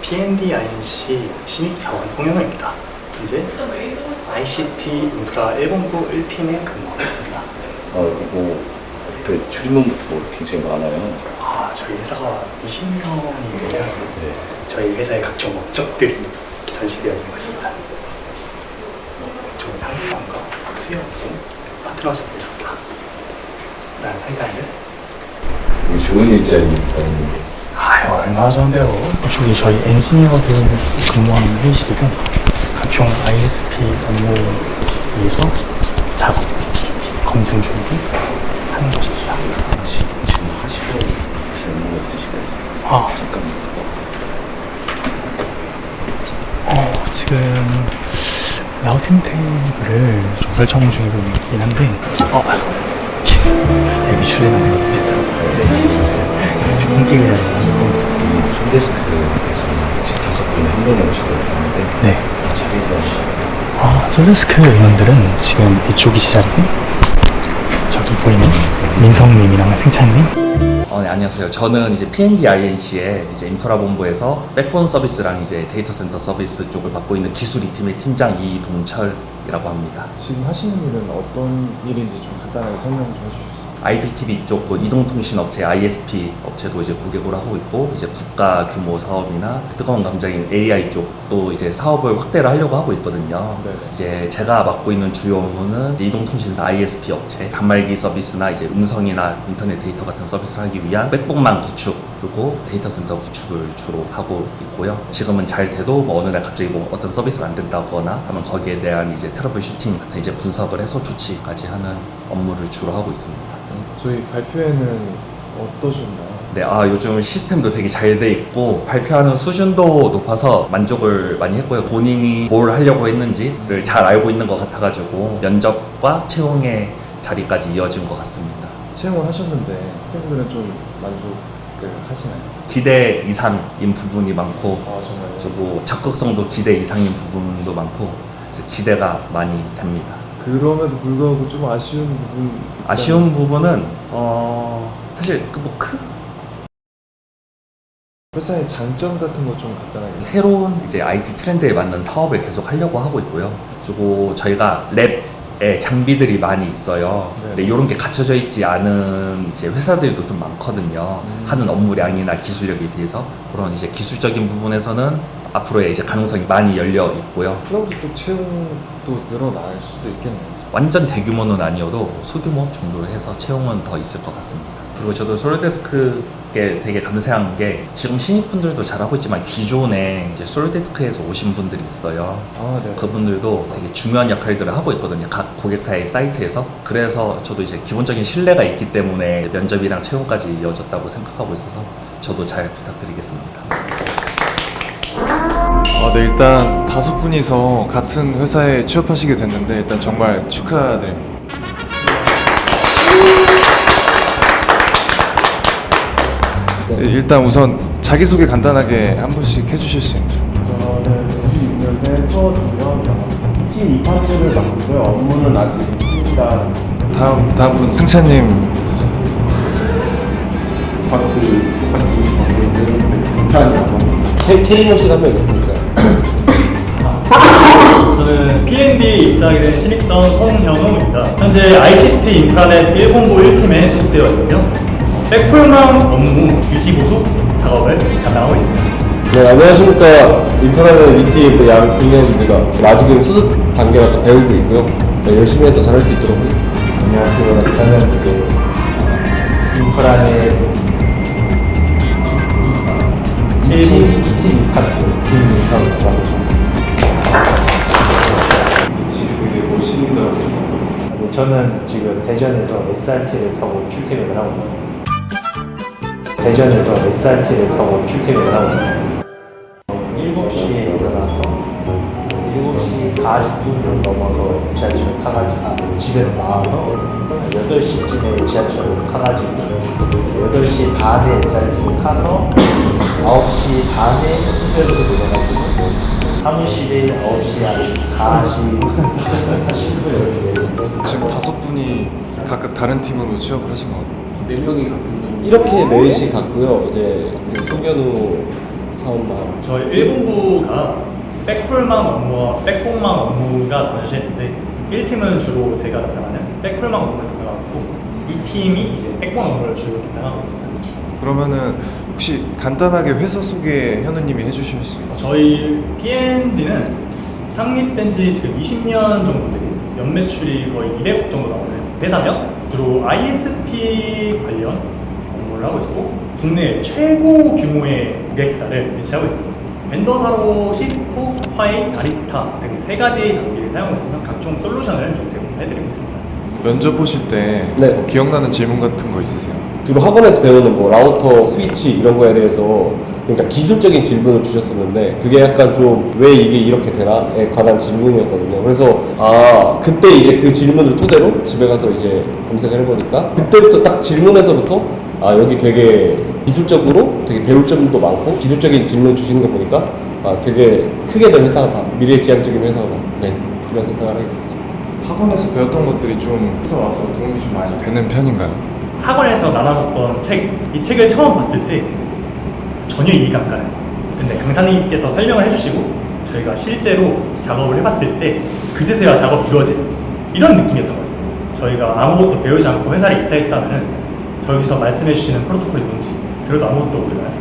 안녕하세요. PND INC 신입사원 송영호입니다. 현재 ICT 인프라 1본부 1팀에 근무하고 있습니다. 어, 뭐, 옆에 출입문부터 뭐 굉장히 많아요. 아, 저희 회사가 20년이고요. 네. 저희 회사의 각종 업적들이 전시되어 있는 것입니다. 총 상장과 수여증, 파트너십입니다. 난 상장을 좋은 일자리니까. 아유 얼마나 좋은데요 저기 저희 엔지니어들 근무하는 회의실이고 각종 ISP 업무에 의해서 작업, 검증 준비 하는 것입니다 혹시 지금 하시고 거 있으실까요? 아, 잠깐만. 어, 지금 라우팅 테이블을 좀 설정 중이긴 한데 어, 출연하는 비슷한 핑계 지금 다섯 분이 한 번에 오시도록 하는데, 네. 자리가 아, 솔데스크 인원들은 지금 이쪽이 제 자리고 저기 보이는 민성님이랑 승찬님 어, 네, 안녕하세요. 저는 이제 PND INC의 이제 인프라 본부에서 백본 서비스랑 이제 데이터 센터 서비스 쪽을 맡고 있는 기술 2팀의 팀장 이동철이라고 합니다. 지금 하시는 일은 어떤 일인지 좀 간단하게 설명 좀 해주실 수 있어요? IPTV 쪽, 그 이동통신 업체 ISP 업체도 이제 고객으로 하고 있고 이제 국가 규모 사업이나 뜨거운 감자인 AI 쪽도 이제 사업을 확대를 하려고 하고 있거든요. 네네. 이제 제가 맡고 있는 주요 업무는 이동통신사 ISP 업체 단말기 서비스나 이제 음성이나 인터넷 데이터 같은 서비스를 하기 위한 백복망 구축 그리고 데이터 센터 구축을 주로 하고 있고요. 지금은 잘 돼도 뭐 어느 날 갑자기 뭐 어떤 서비스가 안 된다거나 하면 거기에 대한 이제 트러블 슈팅 같은 이제 분석을 해서 조치까지 하는 업무를 주로 하고 있습니다. 저희 발표회는 어떠셨나요? 네, 아 요즘 시스템도 되게 잘 돼 있고 발표하는 수준도 높아서 만족을 많이 했고요. 본인이 뭘 하려고 했는지를 잘 알고 있는 것 같아가지고 면접과 채용의 자리까지 이어진 것 같습니다. 채용을 하셨는데 학생들은 좀 만족을 하시나요? 기대 이상인 부분이 많고 아 정말요? 그리고 적극성도 기대 이상인 부분도 많고 그래서 기대가 많이 됩니다. 그럼에도 불구하고 좀 아쉬운 부분 아쉬운 부분은 어 사실 그뭐 크. 회사의 장점 같은 거 좀 간단하게 새로운 이제 IT 트렌드에 맞는 사업을 계속 하려고 하고 있고요. 그리고 저희가 랩에 장비들이 많이 있어요. 네. 근데 이런 게 갖춰져 있지 않은 이제 회사들도 좀 많거든요. 음. 하는 업무량이나 기술력에 비해서 그런 이제 기술적인 부분에서는 앞으로의 이제 가능성이 많이 열려 있고요. 클라우드 쪽 채용도 늘어날 수도 있겠네요. 완전 대규모는 아니어도 소규모 정도로 해서 채용은 더 있을 것 같습니다. 그리고 저도 솔데스크에 되게 감사한 게 지금 신입분들도 잘하고 있지만 기존에 이제 솔데스크에서 오신 분들이 있어요. 아 네. 그분들도 되게 중요한 역할들을 하고 있거든요. 각 고객사의 사이트에서. 그래서 저도 이제 기본적인 신뢰가 있기 때문에 면접이랑 채용까지 이어졌다고 생각하고 있어서 저도 잘 부탁드리겠습니다. 아, 네 일단 다섯 분이서 같은 회사에 취업하시게 됐는데 일단 정말 축하드립니다. 네, 일단 우선 자기소개 간단하게 한 분씩 해주실 수 있나요? 저는 96년생 서울이며 팀 이파트를 맡고요. 업무는 아직 있습니다. 다음 다음 분 승찬님 파트 똑같이 맡고 있는 승찬이라고 캐리모실 한명 있습니다. 저는 PND 입사하게 된 신입사원 송현웅입니다. 현재 ICT 인프라넷 1본부 1팀에 소속되어 있으며 백풀망 업무 유지 보수 작업을 담당하고 있습니다. 네, 안녕하십니까. 인프라는 위티 양승현입니다. 아직은 수습 단계라서 배우고 있고요. 네, 열심히 해서 잘할 수 있도록 하겠습니다. 안녕하세요. 저는 이제 인프라의 2팀, 2팀 파트, 팀 인프라를 맡고 있습니다. 저는 지금 대전에서 SRT를 타고 출퇴근을 하고 있습니다. 대전에서 SRT를 타고 출퇴근을 하고 있습니다. 7시에 일어나서 7시 40분 좀 넘어서 지하철을 타가지고 집에서 나와서 8시쯤에 지하철을 타가지고 8시 반에 SRT를 타서 9시 반에 숙소에서 내려가지고 사무실에 9시 한 40, 10분 이렇게 지금 다섯 분이 각각 다른 팀으로 취업을 하신 거네 명이 같은 분. 이렇게 넷이 같고요. 이제 그 송현우 사원만 저희 1본부가 백홀망 업무와 백홈망 업무가 나눠져 있는데 1팀은 주로 제가 담당하는 백홀망 업무를 담당하고 있고 2팀이 이제 백홈 업무를 주로 담당하고 있습니다. 그러면은 혹시 간단하게 회사 소개 현우님이 해주실 수 있나요? 저희 P&D는 창립된 지 지금 20년 정도 되고 연매출이 거의 200억 정도 나오는 회사며 주로 ISP 관련 업무를 하고 있고 국내 최고 규모의 고객사를 위치하고 있습니다. 벤더사로 시스코, 화웨이, 아리스타 등 세 가지 장비를 사용하고 있으며 각종 솔루션을 좀 제공해드리고 있습니다. 면접 보실 때 네. 뭐 기억나는 질문 같은 거 있으세요? 주로 학원에서 배우는 뭐 라우터, 스위치 이런 거에 대해서 그러니까 기술적인 질문을 주셨었는데 그게 약간 좀 왜 이게 이렇게 되나에 관한 질문이었거든요. 그래서 아 그때 이제 그 질문을 토대로 집에 가서 이제 검색을 해보니까 그때부터 딱 질문에서부터 아 여기 되게 기술적으로 되게 배울 점도 많고 기술적인 질문 주시는 거 보니까 아 되게 크게 될 회사다 미래지향적인 회사다 네 그런 생각을 하게 됐습니다. 학원에서 배웠던 것들이 좀 회사 와서 도움이 좀 많이 되는 편인가요? 학원에서 나눠줬던 책, 이 책을 처음 봤을 때 전혀 이해가 안 가는. 근데 강사님께서 설명을 해주시고 저희가 실제로 작업을 해봤을 때 그제서야 작업이 이루어지는 이런 느낌이었던 것 같습니다. 저희가 아무것도 배우지 않고 회사에 입사했다면은 저기서 말씀해주시는 프로토콜이 뭔지 들어도 아무것도 모르잖아요.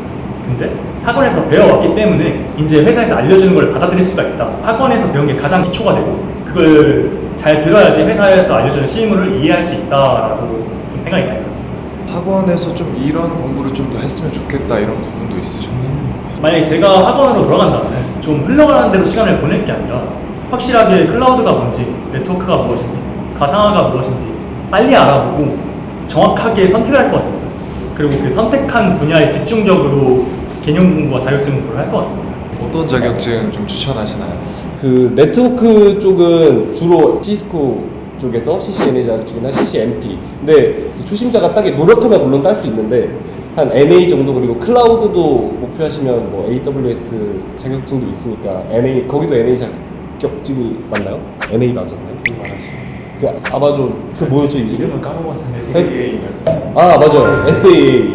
근데 학원에서 배워왔기 때문에 이제 회사에서 알려주는 걸 받아들일 수가 있다. 학원에서 배운 게 가장 기초가 되고 그걸 잘 들어야지 회사에서 알려주는 실무를 이해할 수 있다라고 좀 생각이 많이 들었습니다. 학원에서 좀 이런 공부를 좀 더 했으면 좋겠다 이런 부분도 있으셨나요? 만약에 제가 학원으로 돌아간다면 좀 흘러가는 대로 시간을 보낼 게 아니라 확실하게 클라우드가 뭔지, 네트워크가 무엇인지, 가상화가 무엇인지 빨리 알아보고 정확하게 선택을 할 것 같습니다. 그리고 그 선택한 분야에 집중적으로 개념 공부와 자격증 공부를 할 것 같습니다. 어떤 자격증 좀 추천하시나요? 그 네트워크 쪽은 주로 시스코 쪽에서 CCNA 자격증이나 CCNP. 근데 초심자가 따기 노력하면 물론 딸 수 있는데 한 NA 정도 그리고 클라우드도 목표하시면 뭐 AWS 자격증도 있으니까 NA 거기도 NA 자격증이 맞나요? NA 맞았나요? 그 아마존 그 뭐였지 이름? 까먹었는데. SAA 말씀. 아 맞아요 SAA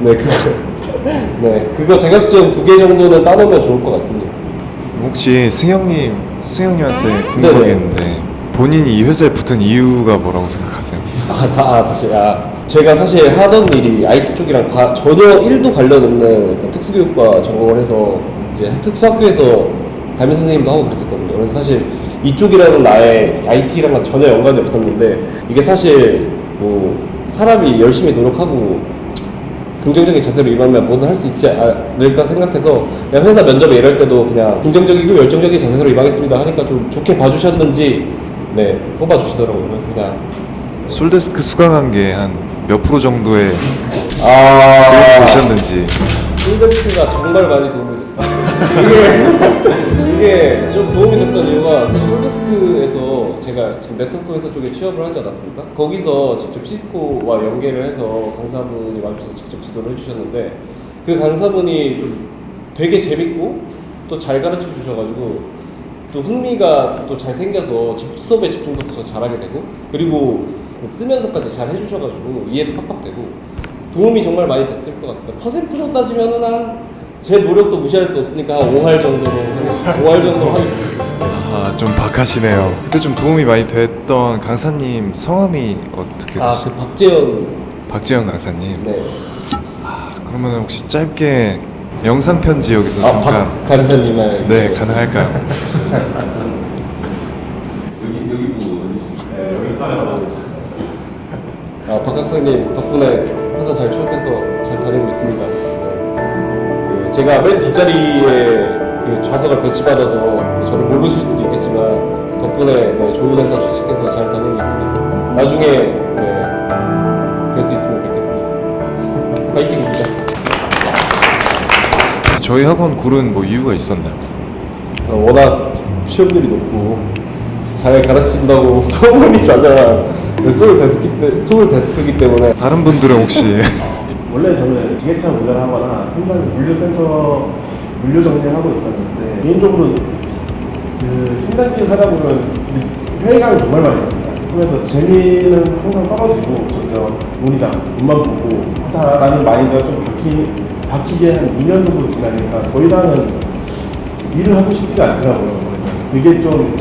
네 그거 네 그거 자격증 두 개 정도는 따놓으면 좋을 것 같습니다. 혹시 승영님, 승영님한테. 궁금한 게 있는데 본인이 이 회사에 붙은 이유가 뭐라고 생각하세요? 아, 다, 아, 다시, 아. 제가 사실 하던 일이 IT 쪽이랑 과- 전혀 1도 관련 없는 특수교육과 전공을 해서 이제 특수학교에서 담임 선생님도 하고 그랬었거든요. 그래서 사실 이쪽이라는 나의 IT랑은 전혀 연관이 없었는데 이게 사실 뭐 사람이 열심히 노력하고 긍정적인 자세로 임하면 뭐든 할 수 있지 않을까 생각해서 그냥 회사 면접에 일할 때도 그냥 긍정적이고 열정적인 자세로 임하겠습니다 하니까 좀 좋게 봐주셨는지 네 뽑아주시더라고요. 그래서 그냥 솔데스크 수강한 게 한 몇 프로 정도의 아 도움이 되셨는지 솔데스크가 정말 많이 도움이 됐어요. 이게 이게 좀 도움이 됐던 이유가 사실 솔데스크에서 제가 지금 네트워크 회사 쪽에 취업을 하지 않았습니까? 거기서 직접 시스코와 연계를 해서 강사분이 와주셔서 직접 지도를 해주셨는데 그 강사분이 좀 되게 재밌고 또 잘 가르쳐 주셔가지고 또 흥미가 또 잘 생겨서 집- 수업에 집중도 더 잘하게 되고 그리고 그 쓰면서까지 잘 해주셔가지고 이해도 팍팍 되고 도움이 정말 많이 됐을 것 같습니다. 퍼센트로 따지면은 한 제 노력도 무시할 수 없으니까 한 5할 정도로 하겠습니다. 5할 정도 하겠습니다. 아, 좀 박하시네요. 그때 좀 도움이 많이 됐던 강사님 성함이 어떻게 아, 되시죠? 그 박재현 박재현 강사님. 네. 그러면 혹시 짧게 영상 편지 여기서 아, 잠깐 박 간사님의 네 가능할까요? 아, 박 학생님 덕분에 회사 잘 취업해서 잘 다니고 있습니다. 네. 그 제가 맨 뒷자리에 그 좌석을 배치받아서 저를 모르실 수도 있겠지만 덕분에 네, 좋은 회사 취직해서 잘 다니고 있습니다. 나중에 네, 뵐수 있으면 뵙겠습니다. 파이팅입니다. 저희 학원 고른 뭐 이유가 있었나요? 어, 워낙 취업률이 높고 잘 가르친다고 소문이 자자한 그 소울 데스크 때, 소울 데스크이기 때문에 다른 분들은 혹시 원래 저는 지게차 운전을 하거나 현장 물류센터 물류 정리를 하고 있었는데 개인적으로 그 현장직 하다 보면 회의감이 정말 많이 듭니다. 그래서 재미는 항상 떨어지고 그런 돈이다 돈만 보고 하자라는 마인드가 좀 바뀌, 바뀌게 한 2년 정도 지나니까 더 이상은 일을 하고 싶지가 않더라고요 그래서 그게 좀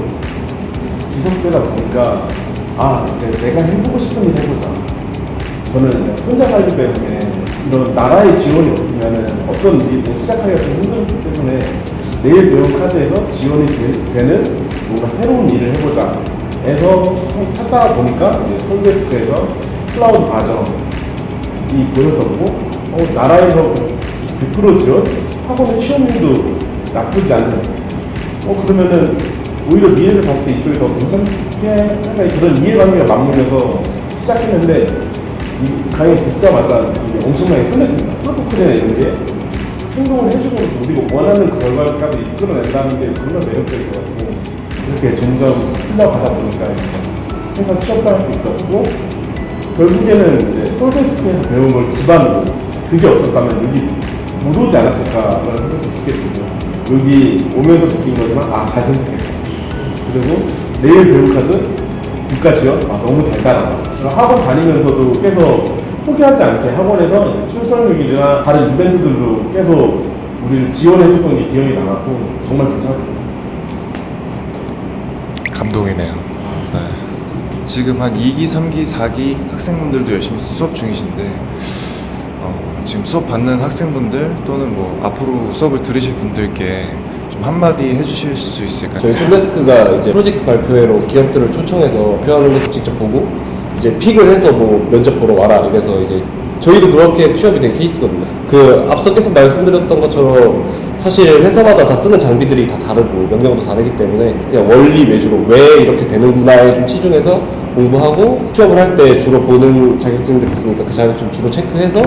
지속되다 보니까 아 이제 내가 해보고 싶은 일 해보자 저는 혼자 살기 때문에 이런 나라의 지원이 없으면은 어떤 일이든 시작하기가 좀 힘들기 때문에 내일 배운 카드에서 지원이 되, 는 뭔가 새로운 일을 해보자 해서 찾다가 보니까 이제 폴데스크에서 클라우드 과정이 보였었고 어, 나라에서 100% 지원? 학원의 취업률도 나쁘지 않은 어 그러면은 오히려 미래를 봤을 때 이쪽이 더 괜찮 게 약간 그런 이해관계가 맞물려서 시작했는데 이 강의 듣자마자 이게 엄청나게 설렜습니다. 프로토콜이나 이런 게 행동을 해주고서 우리가 원하는 그 결과까지 이끌어낸다는 게 정말 매력적이어가지고 이렇게 점점 흘러가다 보니까 회사 취업도 할 수 있었고 결국에는 이제 솔데스크에서 배운 걸 기반으로 그게 없었다면 여기 못 오지 않았을까라는 생각도 되고 여기 오면서 느낀 거지만 아 잘 선택했다 그리고 내일 배울 카드 국가 지원 아 너무 달달하다 학원 다니면서도 계속 포기하지 않게 학원에서 출석률이나 다른 이벤트들로 계속 우리를 지원해줬던 게 기억이 나갖고 정말 괜찮았고 감동이네요. 네. 지금 한 2기, 3기, 4기 학생분들도 열심히 수업 중이신데 어, 지금 수업 받는 학생분들 또는 뭐 앞으로 수업을 들으실 분들께 좀 한마디 해주실 수 있을까요? 저희 솔데스크가 이제 프로젝트 발표회로 기업들을 초청해서 발표하는 것을 직접 보고 이제 픽을 해서 뭐 면접 보러 와라 이래서 이제 저희도 그렇게 취업이 된 케이스거든요. 그 앞서 계속 말씀드렸던 것처럼 사실 회사마다 다 쓰는 장비들이 다 다르고 명령도 다르기 때문에 그냥 원리 위주로 왜 이렇게 되는구나에 좀 치중해서 공부하고 취업을 할 때 주로 보는 자격증들이 있으니까 그 자격증 주로 체크해서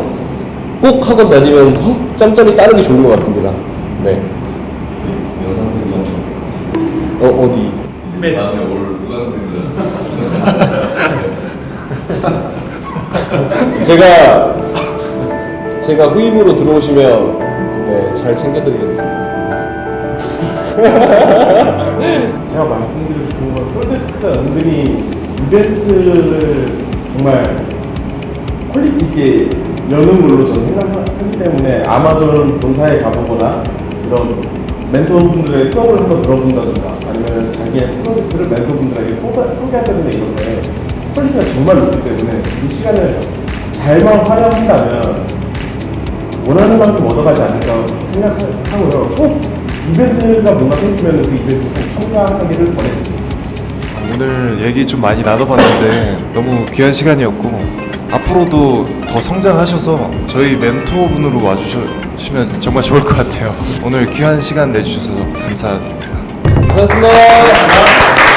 꼭 학원 다니면서 짬짬이 따는 게 좋은 것 같습니다. 네. 어 어디? 이스메 다음에 올 후강생들 제가 제가 후임으로 들어오시면 네, 잘 챙겨드리겠습니다. 제가 말씀드리고 싶은 건 솔데스크가 은근히 이벤트를 정말 퀄리티 있게 여는 걸로 저는 생각하기 때문에 아마존 본사에 가보거나 이런 멘토분들의 수업을 한번 들어본다든가 아니면 자기의 프로젝트를 멘토분들에게 소개- 소개한다든가 이런 데 퀄리티가 정말 높기 때문에 이 시간을 잘만 활용한다면 원하는 만큼 얻어가지 않을까 생각하고요. 꼭 이벤트가 뭔가 생기면 그 이벤트 꼭 참가하기를 권해드립니다. 오늘 얘기 좀 많이 나눠봤는데 너무 귀한 시간이었고 앞으로도 더 성장하셔서 저희 멘토분으로 와주시면 정말 좋을 것 같아요. 오늘 귀한 시간 내주셔서 감사드립니다. 고맙습니다. 고맙습니다.